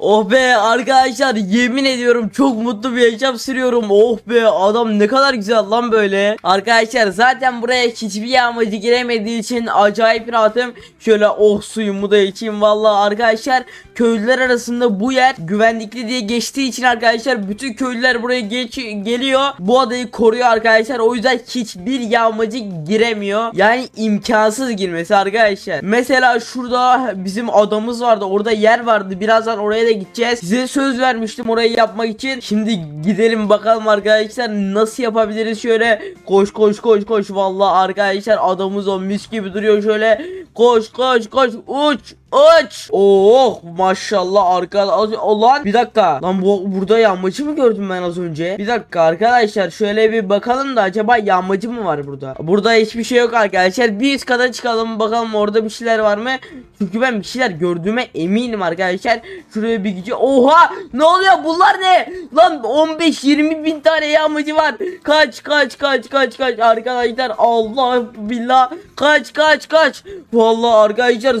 Oh be arkadaşlar yemin ediyorum çok mutlu bir yaşam sürüyorum. Oh be adam ne kadar güzel lan böyle. Arkadaşlar zaten buraya hiçbir yağmacı giremediği için acayip rahatım. Şöyle oh suyumu da içeyim vallahi arkadaşlar. Köylüler arasında bu yer güvenlikli diye geçtiği için arkadaşlar bütün köylüler buraya geç geliyor. Bu adayı koruyor arkadaşlar. O yüzden hiçbir yağmacı giremiyor. Yani imkansız girmesi arkadaşlar. Mesela şurada bizim adamız vardı. Orada yer vardı. Birazdan oraya da gideceğiz. Size söz vermiştim orayı yapmak için. Şimdi gidelim bakalım arkadaşlar nasıl yapabiliriz şöyle. Koş koş koş koş. Vallahi arkadaşlar adamız o mis gibi duruyor şöyle. Koş koş koş uç uç. Oh maşallah arkadaş. Lan bir dakika. Lan bu burada yağmacı mı gördüm ben az önce? Bir dakika arkadaşlar şöyle bir bakalım da acaba yağmacı mı var burada? Burada hiçbir şey yok arkadaşlar. Bir üst kata çıkalım bakalım orada bir şeyler var mı? Çünkü ben bir şeyler gördüğüme eminim arkadaşlar. Şuraya bir gücü. Oha! Ne oluyor? Bunlar ne? Lan 15-20 bin tane yağmacı var. Kaç kaç kaç kaç kaç arkadaşlar. Allah billah. Kaç kaç kaç. Vallahi arkadaşlar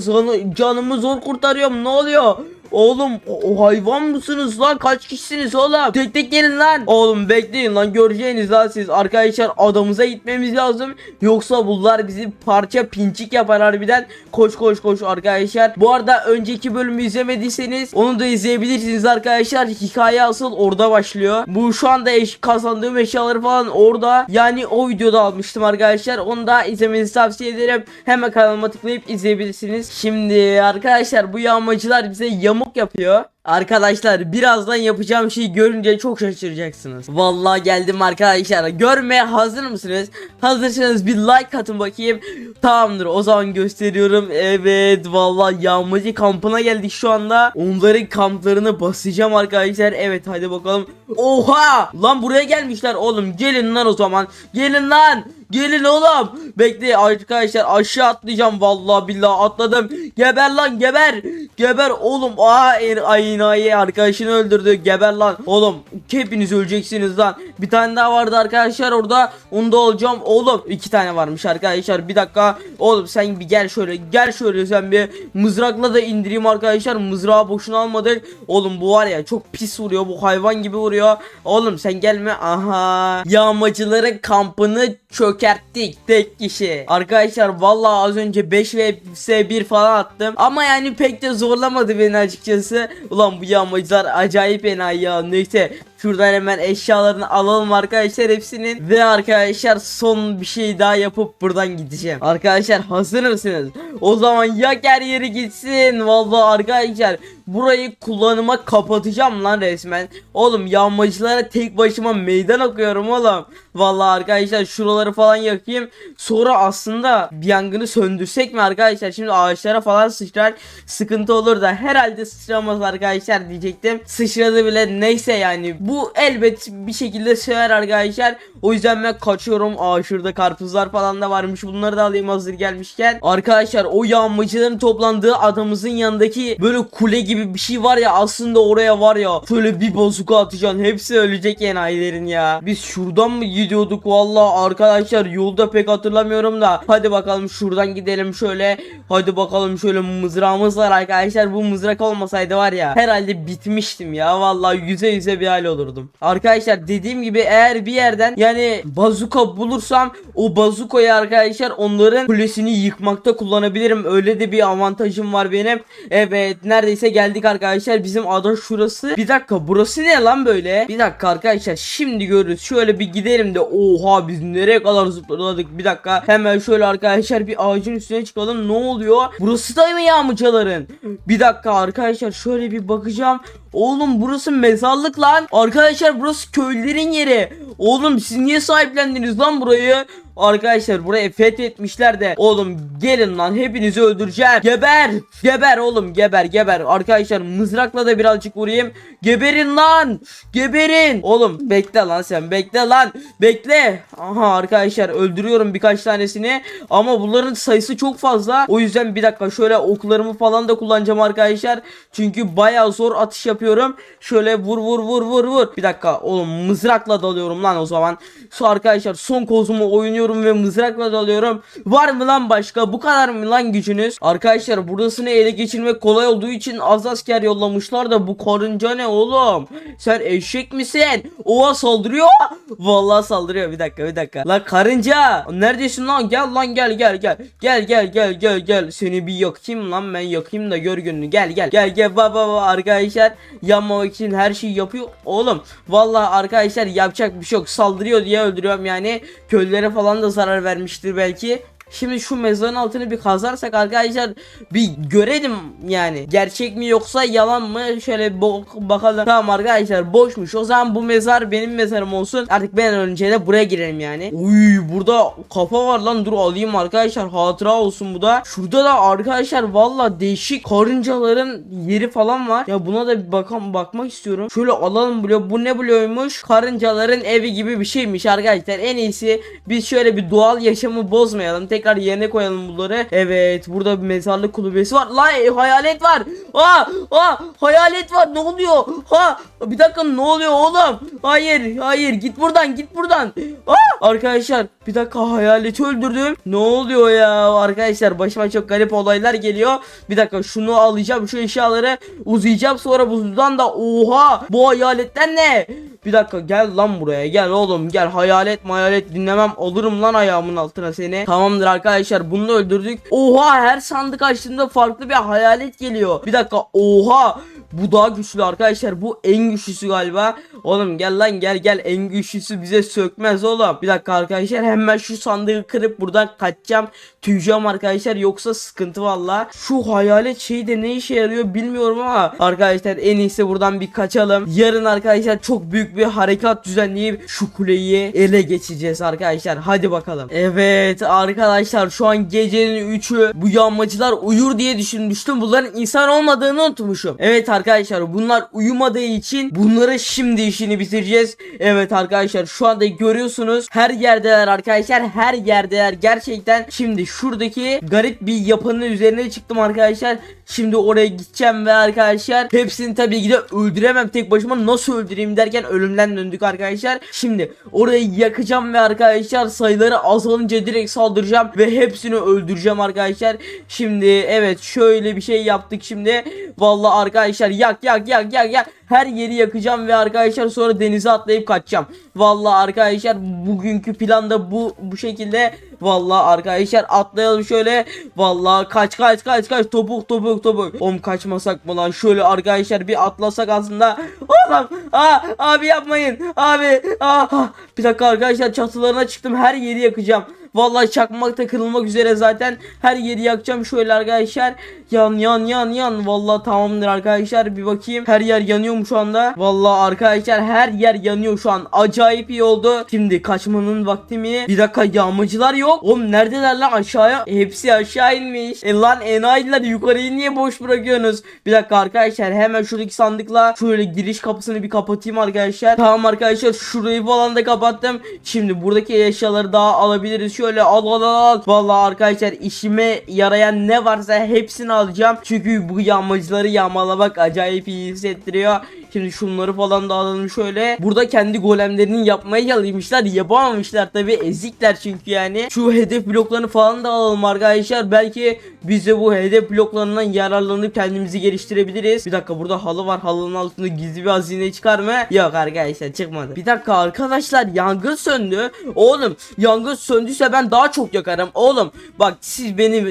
canı, canımı zor kurtarıyorum. Ne oluyor? Oğlum o, o hayvan mısınız lan? Kaç kişisiniz oğlum? Tek tek gelin lan. Oğlum bekleyin lan. Göreceğiniz lan siz. Arkadaşlar adamıza gitmemiz lazım. Yoksa bunlar bizi parça pinçik yapar harbiden. Koş koş koş arkadaşlar. Bu arada önceki bölümü izlemediyseniz onu da izleyebilirsiniz arkadaşlar. Hikaye asıl orada başlıyor. Bu şu anda eş, kazandığım eşyaları falan orada. Yani o videoda almıştım arkadaşlar. Onu da izlemenizi tavsiye ederim. Hemen kanalıma tıklayıp izleyebilirsiniz. Şimdi arkadaşlar bu yağmacılar bize yamuk yapıyor Arkadaşlar birazdan yapacağım şeyi görünce çok şaşıracaksınız. Vallahi geldim arkadaşlar. Görmeye hazır mısınız? Hazırsanız bir like atın bakayım. Tamamdır o zaman gösteriyorum. Evet vallahi yağmacı kampına geldik şu anda. Onların kamplarını basacağım arkadaşlar. Evet hadi bakalım. Oha! Lan buraya gelmişler oğlum. Gelin lan o zaman. Gelin lan. Gelin oğlum. Bekle arkadaşlar aşağı atlayacağım vallahi billahi atladım. Geber lan geber. Geber oğlum. Aa er, ayınayı arkadaşını öldürdü. Geber lan. Oğlum hepiniz öleceksiniz lan. Bir tane daha vardı arkadaşlar orada. Onu da olacağım. Oğlum iki tane varmış arkadaşlar. Bir dakika. Oğlum sen bir gel şöyle. Gel şöyle sen bir mızrakla da indireyim arkadaşlar. Mızrağı boşuna almadık. Oğlum bu var ya çok pis vuruyor. Bu hayvan gibi vuruyor. Oğlum sen gelme. Aha. Yağmacıların kampını çökerttik tek kişi. Arkadaşlar vallahi az önce 5 vs 1 falan attım. Ama yani pek de zorlamadı beni açıkçası. Ulan bu yağmacılar acayip enayi ya. Neyse Şuradan hemen eşyalarını alalım arkadaşlar hepsinin ve arkadaşlar son bir şey daha yapıp buradan gideceğim. Arkadaşlar hazır mısınız? O zaman yak her yeri gitsin. Vallahi arkadaşlar burayı kullanıma kapatacağım lan resmen. Oğlum yağmacılara tek başıma meydan okuyorum oğlum. Vallahi arkadaşlar şuraları falan yakayım. Sonra aslında bir yangını söndürsek mi arkadaşlar? Şimdi ağaçlara falan sıçrar. Sıkıntı olur da herhalde sıçramaz arkadaşlar diyecektim. Sıçradı bile neyse yani. Bu elbet bir şekilde sever arkadaşlar. O yüzden ben kaçıyorum. Aa şurada karpuzlar falan da varmış. Bunları da alayım hazır gelmişken. Arkadaşlar o yağmacıların toplandığı adamımızın yanındaki böyle kule gibi bir şey var ya aslında oraya var ya şöyle bir bazuka atacaksın. Hepsi ölecek enayilerin ya. Biz şuradan mı gidiyorduk valla arkadaşlar yolda pek hatırlamıyorum da. Hadi bakalım şuradan gidelim şöyle. Hadi bakalım şöyle mızrağımız var arkadaşlar. Bu mızrak olmasaydı var ya herhalde bitmiştim ya. Valla yüze yüze bir hal olurdum. Arkadaşlar dediğim gibi eğer bir yerden yani bazuka bulursam o bazukayı arkadaşlar onların kulesini yıkmakta kullanabilirim. Öyle de bir avantajım var benim. Evet neredeyse geldik arkadaşlar. Bizim ada şurası. Bir dakika burası ne lan böyle? Bir dakika arkadaşlar şimdi görürüz. Şöyle bir gidelim de oha biz nereye kadar zıpladık. Bir dakika hemen şöyle arkadaşlar bir ağacın üstüne çıkalım. Ne oluyor? Burası da mı yağmacıların? Bir dakika arkadaşlar şöyle bir bakacağım. Oğlum burası mezarlık lan. Arkadaşlar burası köylülerin yeri. Oğlum siz niye sahiplendiniz lan burayı? Arkadaşlar buraya fethetmişler de oğlum gelin lan hepinizi öldüreceğim. Geber. Geber oğlum geber geber. Arkadaşlar mızrakla da birazcık vurayım. Geberin lan. Geberin. Oğlum bekle lan sen bekle lan. Bekle. Aha arkadaşlar öldürüyorum birkaç tanesini. Ama bunların sayısı çok fazla. O yüzden bir dakika şöyle oklarımı falan da kullanacağım arkadaşlar. Çünkü baya zor atış yapıyorum. Şöyle vur vur vur vur vur. Bir dakika oğlum mızrakla dalıyorum lan o zaman. Şu arkadaşlar son kozumu oynuyorum ve mızrakla dalıyorum. Var mı lan başka? Bu kadar mı lan gücünüz? Arkadaşlar burasını ele geçirmek kolay olduğu için az asker yollamışlar da bu karınca ne oğlum? Sen eşek misin? Oha saldırıyor. Vallahi saldırıyor. Bir dakika bir dakika. Lan karınca. Neredesin lan? Gel lan gel gel gel. Gel gel gel gel gel. Seni bir yakayım lan ben yakayım da gör gününü. Gel gel. Gel gel baba baba arkadaşlar. Yanmamak için her şeyi yapıyor. Oğlum vallahi arkadaşlar yapacak bir şey yok. Saldırıyor diye öldürüyorum yani. Köylere falan da zarar vermiştir belki. Şimdi şu mezarın altını bir kazarsak arkadaşlar bir görelim yani. Gerçek mi yoksa yalan mı? Şöyle bak- bakalım. Tamam arkadaşlar boşmuş. O zaman bu mezar benim mezarım olsun. Artık ben önce de buraya girelim yani. Uy burada kafa var lan. Dur alayım arkadaşlar. Hatıra olsun bu da. Şurada da arkadaşlar valla değişik karıncaların yeri falan var. Ya buna da bir bakan bakmak istiyorum. Şöyle alalım blok. Bu ne bloğuymuş? Karıncaların evi gibi bir şeymiş arkadaşlar. En iyisi biz şöyle bir doğal yaşamı bozmayalım. Tekrar yerine koyalım bunları. Evet burada bir mezarlık kulübesi var. La e, hayalet var. Aa, aa hayalet var. Ne oluyor? Ha bir dakika ne oluyor oğlum? Hayır hayır git buradan git buradan. Aa, arkadaşlar bir dakika hayaleti öldürdüm. Ne oluyor ya arkadaşlar başıma çok garip olaylar geliyor. Bir dakika şunu alacağım şu eşyaları uzayacağım sonra buzdan da oha bu hayaletler ne? Bir dakika gel lan buraya gel oğlum gel hayalet mayalet dinlemem olurum lan ayağımın altına seni. Tamamdır arkadaşlar bunu da öldürdük. Oha her sandık açtığımda farklı bir hayalet geliyor. Bir dakika oha bu daha güçlü arkadaşlar bu en güçlüsü galiba. Oğlum gel lan gel gel en güçlüsü bize sökmez oğlum. Bir dakika arkadaşlar hemen şu sandığı kırıp buradan kaçacağım. Tüyeceğim arkadaşlar yoksa sıkıntı valla. Şu hayalet şey de ne işe yarıyor bilmiyorum ama arkadaşlar en iyisi buradan bir kaçalım. Yarın arkadaşlar çok büyük bir harekat düzenleyip şu kuleyi ele geçeceğiz arkadaşlar. Hadi bakalım. Evet arkadaşlar şu an gecenin 3'ü bu yanmacılar uyur diye düşünmüştüm. Bunların insan olmadığını unutmuşum. Evet arkadaşlar bunlar uyumadığı için bunları şimdi işini bitireceğiz. Evet arkadaşlar şu anda görüyorsunuz her yerdeler arkadaşlar her yerdeler gerçekten şimdi şuradaki garip bir yapının üzerine çıktım arkadaşlar. Şimdi oraya gideceğim ve arkadaşlar hepsini tabii ki de öldüremem tek başıma nasıl öldüreyim derken ölümden döndük arkadaşlar. Şimdi orayı yakacağım ve arkadaşlar sayıları azalınca direkt saldıracağım ve hepsini öldüreceğim arkadaşlar. Şimdi evet şöyle bir şey yaptık şimdi. Vallahi arkadaşlar yak yak yak yak yak her yeri yakacağım ve arkadaşlar sonra denize atlayıp kaçacağım. Vallahi arkadaşlar bugünkü planda bu bu şekilde. Vallahi arkadaşlar atlayalım şöyle. Vallahi kaç kaç kaç kaç topuk topuk topuk. Om kaçmasak mı lan? Şöyle arkadaşlar bir atlasak aslında. Oğlum aa, abi yapmayın. Abi aa, bir dakika arkadaşlar çatılarına çıktım. Her yeri yakacağım. Vallahi çakmak da kırılmak üzere zaten. Her yeri yakacağım şöyle arkadaşlar. Yan yan yan yan. Vallahi tamamdır arkadaşlar. Bir bakayım. Her yer yanıyor mu şu anda? Vallahi arkadaşlar her yer yanıyor şu an. Acayip iyi oldu. Şimdi kaçmanın vakti mi? Bir dakika yağmacılar yok. Oğlum neredeler lan aşağıya? Hepsi aşağı inmiş. E lan enayiler yukarıyı niye boş bırakıyorsunuz? Bir dakika arkadaşlar hemen şuradaki sandıkla şöyle giriş kapısını bir kapatayım arkadaşlar. Tamam arkadaşlar şurayı falan da kapattım. Şimdi buradaki eşyaları daha alabiliriz. Şöyle al al al. Vallahi arkadaşlar işime yarayan ne varsa hepsini alacağım. Çünkü bu yağmacıları yağmalamak acayip iyi hissettiriyor. Şimdi şunları falan da alalım şöyle. Burada kendi golemlerini yapmaya çalışmışlar. Yapamamışlar tabi ezikler çünkü yani. Şu hedef bloklarını falan da alalım arkadaşlar. Belki biz de bu hedef bloklarından yararlanıp kendimizi geliştirebiliriz. Bir dakika burada halı var. Halının altında gizli bir hazine çıkar mı? Yok arkadaşlar çıkmadı. Bir dakika arkadaşlar yangın söndü. Oğlum yangın söndüyse ben daha çok yakarım. Oğlum bak siz benim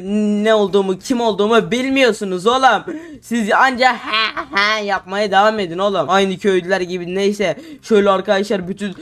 ne olduğumu kim olduğumu bilmiyorsunuz oğlum. Siz anca ha ha yapmaya devam edin oğlum. Aynı köylüler gibi neyse. Şöyle arkadaşlar bütün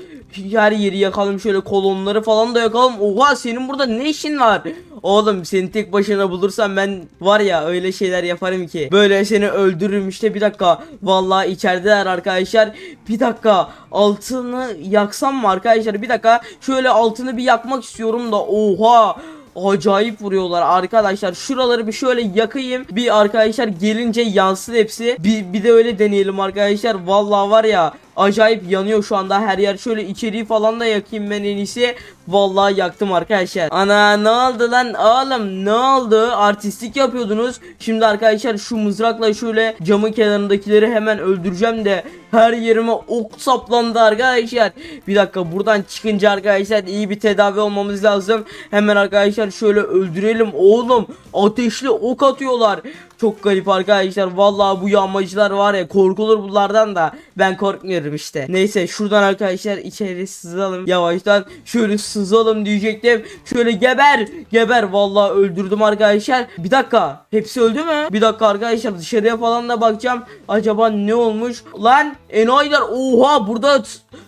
her yeri yakalım şöyle kolonları falan da yakalım. Oha senin burada ne işin var? Oğlum seni tek başına bulursam ben var ya öyle şeyler yaparım ki. Böyle seni öldürürüm işte bir dakika. Vallahi içerideler arkadaşlar. Bir dakika altını yaksam mı arkadaşlar? Bir dakika şöyle altını bir yakmak istiyorum da oha. Acayip vuruyorlar arkadaşlar. Şuraları bir şöyle yakayım. Bir arkadaşlar gelince yansın hepsi. Bir, bir de öyle deneyelim arkadaşlar. Vallahi var ya acayip yanıyor şu anda her yer şöyle içeriği falan da yakayım ben en iyisi Vallahi yaktım arkadaşlar. Ana ne oldu lan oğlum ne oldu? Artistlik yapıyordunuz. Şimdi arkadaşlar şu mızrakla şöyle camın kenarındakileri hemen öldüreceğim de her yerime ok saplandı arkadaşlar. Bir dakika buradan çıkınca arkadaşlar iyi bir tedavi olmamız lazım. Hemen arkadaşlar şöyle öldürelim oğlum. Ateşli ok atıyorlar. Çok garip arkadaşlar. Vallahi bu yağmacılar var ya korkulur bunlardan da. Ben korkmuyorum işte. Neyse şuradan arkadaşlar içeri sızalım. Yavaştan şöyle sızalım diyecektim. Şöyle geber. Geber. Vallahi öldürdüm arkadaşlar. Bir dakika. Hepsi öldü mü? Bir dakika arkadaşlar dışarıya falan da bakacağım. Acaba ne olmuş? Lan enayiler. Oha burada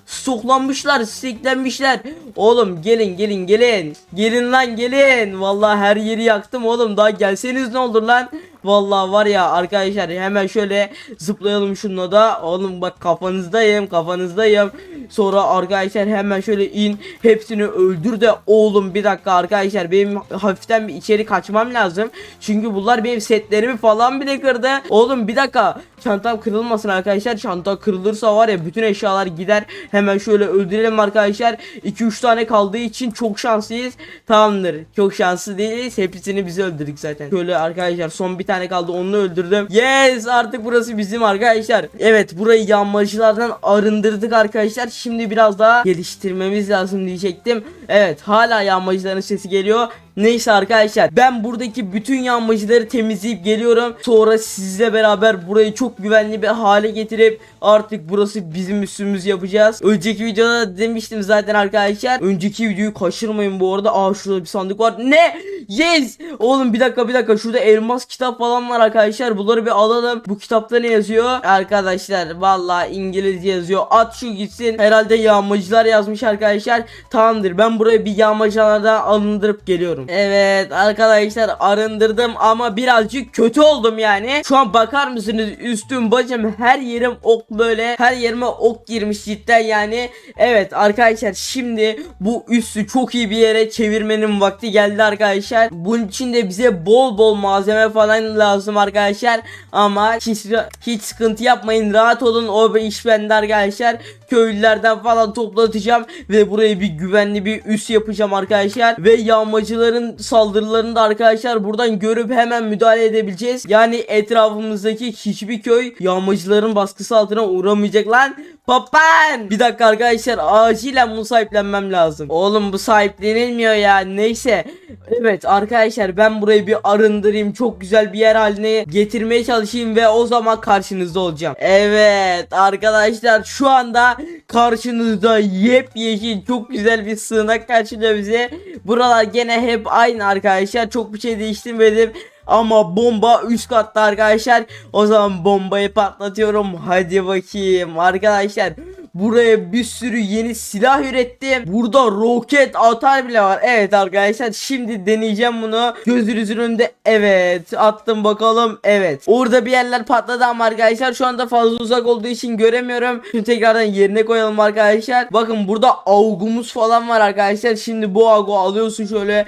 stoklanmışlar. Steklenmişler. Oğlum gelin gelin gelin. Gelin lan gelin. Vallahi her yeri yaktım oğlum. Daha gelseniz ne olur lan? Vallahi var ya arkadaşlar hemen şöyle zıplayalım şununla da. Oğlum bak kafanızdayım kafanızdayım. Sonra arkadaşlar hemen şöyle in. Hepsini öldür de oğlum bir dakika arkadaşlar benim hafiften bir içeri kaçmam lazım. Çünkü bunlar benim setlerimi falan bile kırdı. Oğlum bir dakika çantam kırılmasın arkadaşlar. Çanta kırılırsa var ya bütün eşyalar gider. Hemen şöyle öldürelim arkadaşlar. 2-3 tane kaldığı için çok şanslıyız. Tamamdır. Çok şanslı değiliz. Hepsini biz öldürdük zaten. Şöyle arkadaşlar son bir tane kaldı. Onu öldürdüm. Yes artık burası bizim arkadaşlar. Evet burayı yanmacılardan arındırdık arkadaşlar. Şimdi biraz daha geliştirmemiz lazım diyecektim. Evet hala yanmacıların sesi geliyor. Neyse arkadaşlar ben buradaki bütün yanmacıları temizleyip geliyorum. Sonra sizle beraber burayı çok güvenli bir hale getirip artık burası bizim üstümüz yapacağız. Önceki videoda da demiştim zaten arkadaşlar. Önceki videoyu kaçırmayın bu arada. Aa şurada bir sandık var. Ne? Yes! Oğlum bir dakika bir dakika şurada elmas kitap falan var arkadaşlar. Bunları bir alalım. Bu kitapta ne yazıyor? Arkadaşlar vallahi İngilizce yazıyor. At şu gitsin. Herhalde yağmacılar yazmış arkadaşlar. Tamamdır ben burayı bir yağmacılardan alındırıp geliyorum. Evet arkadaşlar arındırdım ama birazcık kötü oldum yani. Şu an bakar mısınız üstüm bacım her yerim ok böyle. Her yerime ok girmiş cidden yani. Evet arkadaşlar şimdi bu üstü çok iyi bir yere çevirmenin vakti geldi arkadaşlar. Bunun için de bize bol bol malzeme falan lazım arkadaşlar. Ama hiç, hiç sıkıntı yapmayın rahat olun o iş bende arkadaşlar. Köylülerden falan toplatacağım ve buraya bir güvenli bir üs yapacağım arkadaşlar. Ve yağmacıların saldırılarını da arkadaşlar buradan görüp hemen müdahale edebileceğiz. Yani etrafımızdaki hiçbir köy yağmacıların baskısı altına uğramayacak lan. Papan! Bir dakika arkadaşlar acilen bunu sahiplenmem lazım. Oğlum bu sahiplenilmiyor ya. Neyse. Evet arkadaşlar ben burayı bir arındırayım. Çok güzel bir yer haline getirmeye çalışayım ve o zaman karşınızda olacağım. Evet arkadaşlar şu anda karşınızda yepyeşil çok güzel bir sığınak karşılıyor bize. Buralar gene hep aynı arkadaşlar. Çok bir şey değiştirmedim. Ama bomba üst katta arkadaşlar. O zaman bombayı patlatıyorum. Hadi bakayım arkadaşlar. Buraya bir sürü yeni silah ürettim. Burada roket atar bile var. Evet arkadaşlar şimdi deneyeceğim bunu. Gözünüzün önünde evet attım bakalım. Evet. Orada bir yerler patladı ama arkadaşlar şu anda fazla uzak olduğu için göremiyorum. Şimdi tekrardan yerine koyalım arkadaşlar. Bakın burada avgumuz falan var arkadaşlar. Şimdi bu avgu alıyorsun şöyle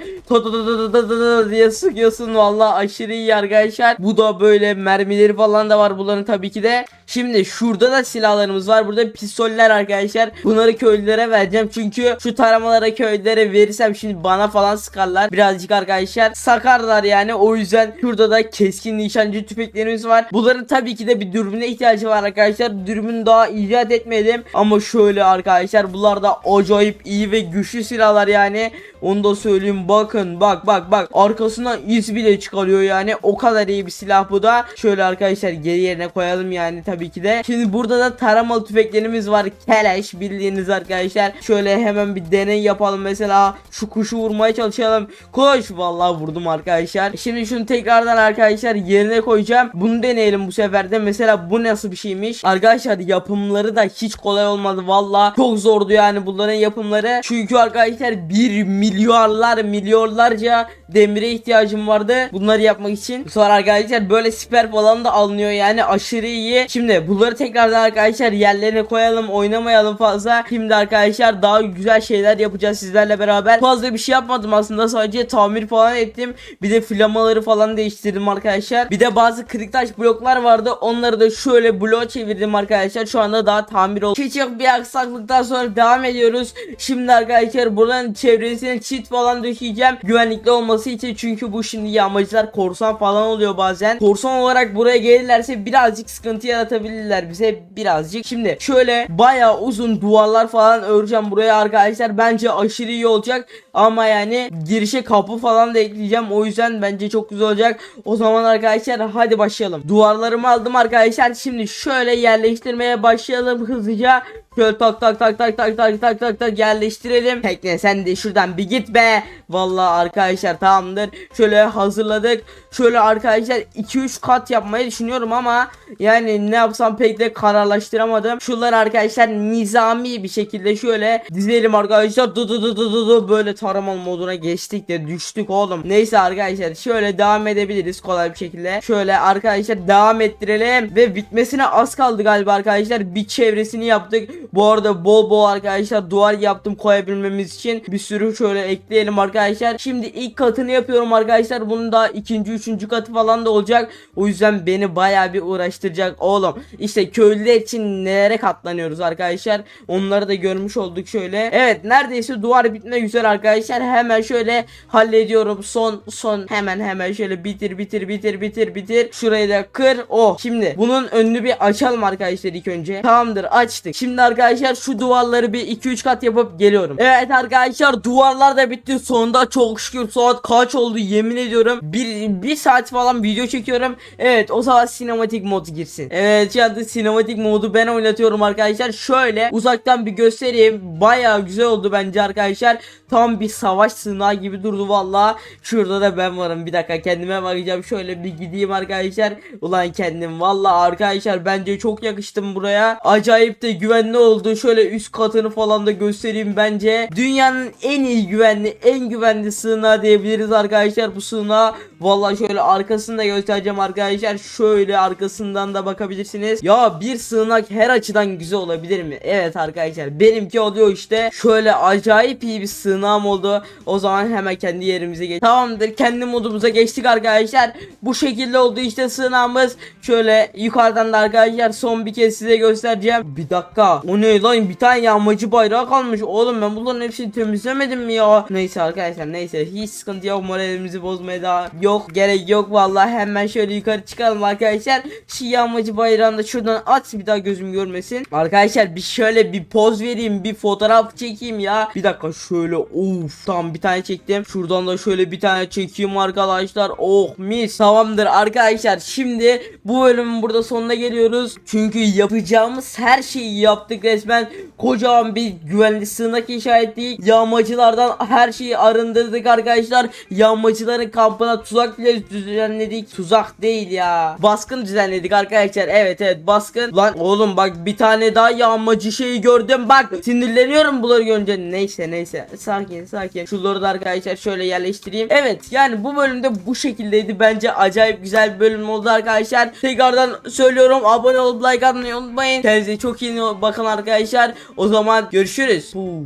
diye sıkıyorsun. Vallahi aşırı iyi arkadaşlar. Bu da böyle mermileri falan da var bunların tabii ki de. Şimdi şurada da silahlarımız var. Burada pistoller arkadaşlar. Bunları köylülere vereceğim. Çünkü şu taramalara köylülere verirsem şimdi bana falan sıkarlar. Birazcık arkadaşlar sakarlar yani. O yüzden şurada da keskin nişancı tüfeklerimiz var. Bunların tabii ki de bir dürbüne ihtiyacı var arkadaşlar. Dürbün daha icat etmedim. Ama şöyle arkadaşlar bunlar da acayip iyi ve güçlü silahlar yani. Onu da söyleyeyim bakın bak bak bak arkasından iz bile çıkarıyor yani o kadar iyi bir silah bu da şöyle arkadaşlar geri yerine koyalım yani tabii ki de şimdi burada da taramalı tüfeklerimiz var keleş bildiğiniz arkadaşlar. Şöyle hemen bir deney yapalım. Mesela şu kuşu vurmaya çalışalım. Koş. Vallahi vurdum arkadaşlar. Şimdi şunu tekrardan arkadaşlar yerine koyacağım. Bunu deneyelim bu sefer de. Mesela bu nasıl bir şeymiş? Arkadaşlar yapımları da hiç kolay olmadı. Vallahi çok zordu yani bunların yapımları. Çünkü arkadaşlar 1 milyarlar milyonlarca demire ihtiyacım vardı bunları yapmak için. Sonra arkadaşlar böyle siper falan da alınıyor yani aşırı iyi. Şimdi bunları tekrardan arkadaşlar yerlerine koyalım oynamayalım fazla. Şimdi arkadaşlar daha güzel şeyler yapacağız sizlerle beraber. Fazla bir şey yapmadım aslında sadece tamir falan ettim. Bir de flamaları falan değiştirdim arkadaşlar. Bir de bazı kırık taş bloklar vardı. Onları da şöyle bloğa çevirdim arkadaşlar. Şu anda daha tamir oldu. Küçük bir aksaklıktan sonra devam ediyoruz. Şimdi arkadaşlar buranın çevresine çit falan döşeyeceğim. Güvenlikli olması için çünkü bu şimdi yağmacılar korsan falan oluyor bazen. Korsan olarak buraya gelirlerse birazcık sıkıntı yaratabilirler bize birazcık. Şimdi şöyle bayağı uzun duvarlar falan öreceğim buraya arkadaşlar. Bence aşırı iyi olacak. Ama yani girişe kapı falan da ekleyeceğim. O yüzden bence çok güzel olacak. O zaman arkadaşlar hadi başlayalım. Duvarlarımı aldım arkadaşlar. Şimdi şöyle yerleştirmeye başlayalım hızlıca. Şöyle tak tak tak tak tak tak tak tak tak yerleştirelim. Tekne sen de şuradan bir git be. Vallahi arkadaşlar tamamdır. Şöyle hazırladık. Şöyle arkadaşlar 2-3 kat yapmayı düşünüyorum ama yani ne yapsam pek de kararlaştıramadım. Şunları arkadaşlar nizami bir şekilde şöyle dizelim arkadaşlar. Du du du du du du böyle taramalı moduna geçtik de düştük oğlum. Neyse arkadaşlar şöyle devam edebiliriz kolay bir şekilde. Şöyle arkadaşlar devam ettirelim ve bitmesine az kaldı galiba arkadaşlar. Bir çevresini yaptık. Bu arada bol bol arkadaşlar duvar yaptım koyabilmemiz için. Bir sürü şöyle ekleyelim arkadaşlar. Şimdi ilk katını yapıyorum arkadaşlar. Bunun da ikinci üçüncü katı falan da olacak. O yüzden beni baya bir uğraştıracak oğlum. İşte köylüler için nelere katlanıyoruz arkadaşlar. Onları da görmüş olduk şöyle. Evet neredeyse duvar bitmek üzere arkadaşlar. Hemen şöyle hallediyorum. Son son hemen hemen şöyle bitir bitir bitir bitir bitir. Şurayı da kır. Oh şimdi bunun önünü bir açalım arkadaşlar ilk önce. Tamamdır açtık. Şimdi arkadaşlar şu duvarları bir 2-3 kat yapıp geliyorum. Evet arkadaşlar duvarlar da bitti. Sonunda çok şükür saat kaç oldu yemin ediyorum. Bir, bir saat falan video çekiyorum. Evet o zaman sinematik mod girsin. Evet şu anda sinematik modu ben oynatıyorum arkadaşlar. Şöyle uzaktan bir göstereyim. Baya güzel oldu bence arkadaşlar. Tam bir savaş sığınağı gibi durdu valla. Şurada da ben varım. Bir dakika kendime bakacağım. Şöyle bir gideyim arkadaşlar. Ulan kendim valla arkadaşlar bence çok yakıştım buraya. Acayip de güvenli oldu. Şöyle üst katını falan da göstereyim bence. Dünyanın en iyi güvenli, en güvenli sığınağı diyebiliriz arkadaşlar bu sığınağa. Valla şöyle arkasını da göstereceğim arkadaşlar. Şöyle arkasından da bakabilirsiniz. Ya bir sığınak her açıdan güzel olabilir mi? Evet arkadaşlar benimki oluyor işte. Şöyle acayip iyi bir sığınağım oldu. O zaman hemen kendi yerimize geç. Tamamdır kendi modumuza geçtik arkadaşlar. Bu şekilde oldu işte sığınağımız. Şöyle yukarıdan da arkadaşlar son bir kez size göstereceğim. Bir dakika. O ne lan bir tane yağmacı bayrağı kalmış. Oğlum ben bunların hepsini temizlemedim mi ya? Neyse arkadaşlar neyse hiç sıkıntı yok moralimizi bozmaya daha yok gerek yok vallahi hemen şöyle yukarı çıkalım arkadaşlar. Şu yağmacı bayrağını da şuradan at bir daha gözüm görmesin. Arkadaşlar bir şöyle bir poz vereyim bir fotoğraf çekeyim ya. Bir dakika şöyle of tam bir tane çektim. Şuradan da şöyle bir tane çekeyim arkadaşlar. Oh mis. Tamamdır arkadaşlar şimdi bu bölümün burada sonuna geliyoruz. Çünkü yapacağımız her şeyi yaptık resmen. Kocaman bir güvenli sığınak inşa ettik. Yağmacılardan her şeyi arındırdık arkadaşlar. Yağmacıların kampına tuzak bile düzenledik. Tuzak değil ya. Baskın düzenledik arkadaşlar. Evet evet baskın. Lan oğlum bak bir tane daha yağmacı şeyi gördüm. Bak sinirleniyorum bunları görünce. Neyse neyse. Sakin sakin. Şunları da arkadaşlar şöyle yerleştireyim. Evet yani bu bölümde bu şekildeydi. Bence acayip güzel bir bölüm oldu arkadaşlar. Tekrardan söylüyorum abone olup like atmayı unutmayın. Kendinize çok iyi bakın arkadaşlar. O zaman görüşürüz. Huu.